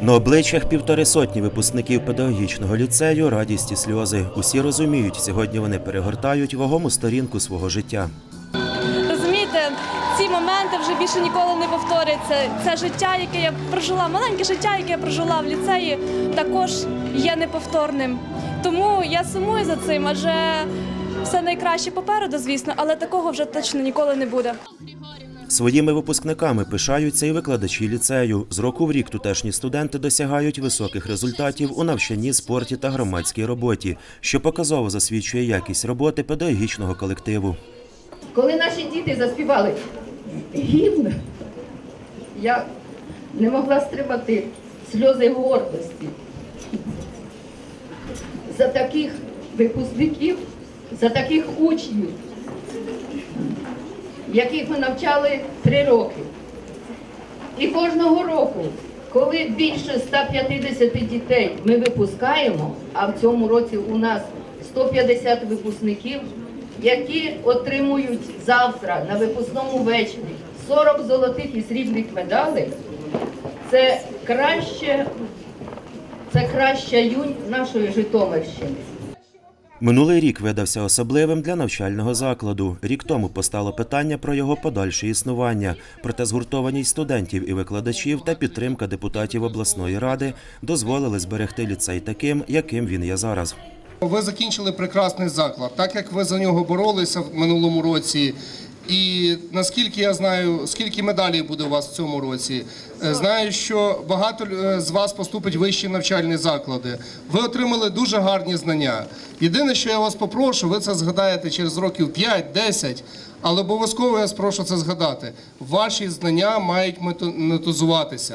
На обличчях півтори сотні випускників педагогічного ліцею радість і сльози. Усі розуміють, сьогодні вони перегортають вагому сторінку свого життя. Розумієте, ці моменти вже більше ніколи не повторяться. Це життя, яке я прожила, маленьке життя, яке я прожила в ліцеї, також є неповторним. Тому я сумую за цим, адже все найкраще попереду, звісно, але такого вже точно ніколи не буде. Своїми випускниками пишаються і викладачі ліцею. З року в рік тутешні студенти досягають високих результатів у навчанні, спорті та громадській роботі, що показово засвідчує якість роботи педагогічного колективу. Коли наші діти заспівали гімн, я не могла стримати сльози гордості за таких випускників, за таких учнів, яких ми навчали три роки. І кожного року, коли більше 150 дітей ми випускаємо, а в цьому році у нас 150 випускників, які отримують завтра на випускному вечорі 40 золотих і срібних медалей, це краще, це краща юнь нашої Житомирщини. Минулий рік видався особливим для навчального закладу. Рік тому постало питання про його подальше існування. Проте згуртованість студентів і викладачів та підтримка депутатів обласної ради дозволили зберегти ліцей таким, яким він є зараз. Ви закінчили прекрасний заклад, так як ви за нього боролися в минулому році. І наскільки я знаю, скільки медалей буде у вас в цьому році, Е, знаю, що багато е, з вас поступить в вищі навчальні заклади. Ви отримали дуже гарні знання. Єдине, що я вас попрошу, ви це згадаєте через років 5-10, але обов'язково я спрошу це згадати. Ваші знання мають монетизуватися.